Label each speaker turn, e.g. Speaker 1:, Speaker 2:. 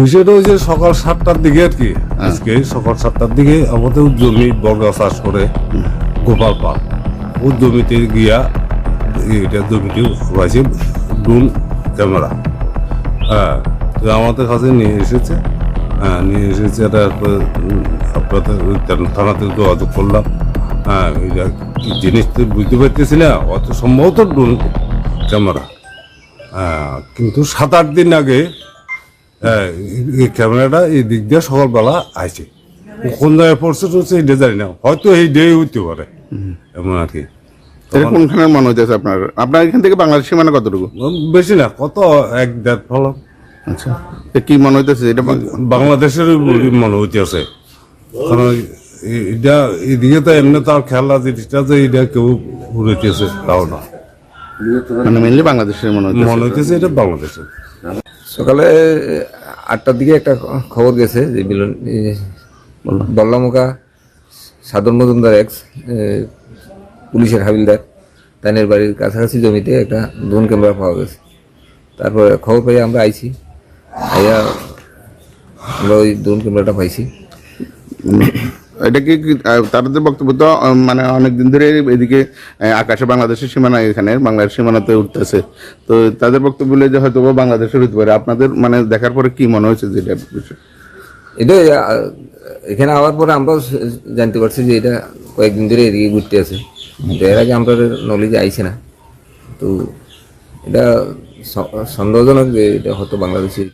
Speaker 1: বিষয়টা হচ্ছে সকাল সাতটার দিকে আর কি। আজকে সকাল সাতটার দিকে আমাদের জমি বর্গা চাষ করে গোপাল পাল। ও জমিতে গিয়া এটা জমিটি হয়েছে ড্রোন ক্যামেরা। হ্যাঁ আমাদের কাছে নিয়ে এসেছে। হ্যাঁ নিয়ে এসেছে এটা আপনাদের থানাতে যোগাযোগ করলাম। হ্যাঁ এটা জিনিস তো বুঝতে পারতেছি না, অত সম্ভবত ডুন ক্যামেরা। হ্যাঁ কিন্তু সাত আট দিন আগে এই ক্যামেরাটা এই দিক দিয়ে সকালবেলা আইছে। কোন জায়গায় পড়ছে টড়ছে এটা জানি না। হয়তো এই ডে হইতে পারে। এমন আর কি।
Speaker 2: এটা কোনখানে মনে হইতেছে আপনার? আপনার এখান থেকে বাংলাদেশ সীমানা কতটুকু?
Speaker 1: বেশি না কত এক দেড় ফলম
Speaker 2: আচ্ছা। কি মনে হইতেছে? এটা
Speaker 1: বাংলাদেশের মনে হইতেছে। কারণ এটা এদিকে তো এমনি তার খেলা জিনিসটা যে এটা কেউ উড়েতেছে তাও না।
Speaker 2: মানে মেনলি বাংলাদেশের মনে হইতেছে।
Speaker 1: মনে হইতেছে এটা বাংলাদেশের।
Speaker 3: সকালে, আটটার দিকে একটা খবর গেছে যে বিলন বল্লামুখা সাদর মজুমদার এক্স পুলিশের হাবিলদার তানের বাড়ির কাছাকাছি জমিতে একটা ড্রোন ক্যামেরা পাওয়া গেছে। তারপরে খবর পেয়ে আমরা আইছি। আইয়া আমরা ওই ড্রোন ক্যামেরাটা পাইছি।
Speaker 2: এটা কি তাদের বক্তব্য তো মানে অনেক দিন ধরে এদিকে আকাশে বাংলাদেশের সীমানা এখানে বাংলাদেশ সীমানাতে উঠতেছে। তো তাদের বক্তব্য বলে যে হয়তো বাংলাদেশের হতে পারে। আপনাদের মানে দেখার পরে কি মনে হয়েছে যে এটা বিষয়?
Speaker 3: এটা এখানে আওয়ার পরে আমরাও জানতে পারছি যে এটা কয়েকদিন ধরে এদিকে ঘুরতে আছে। তো এর আগে আমরা নলেজে আইছে না। তো এটা সন্দেহজনক যে এটা হয়তো বাংলাদেশে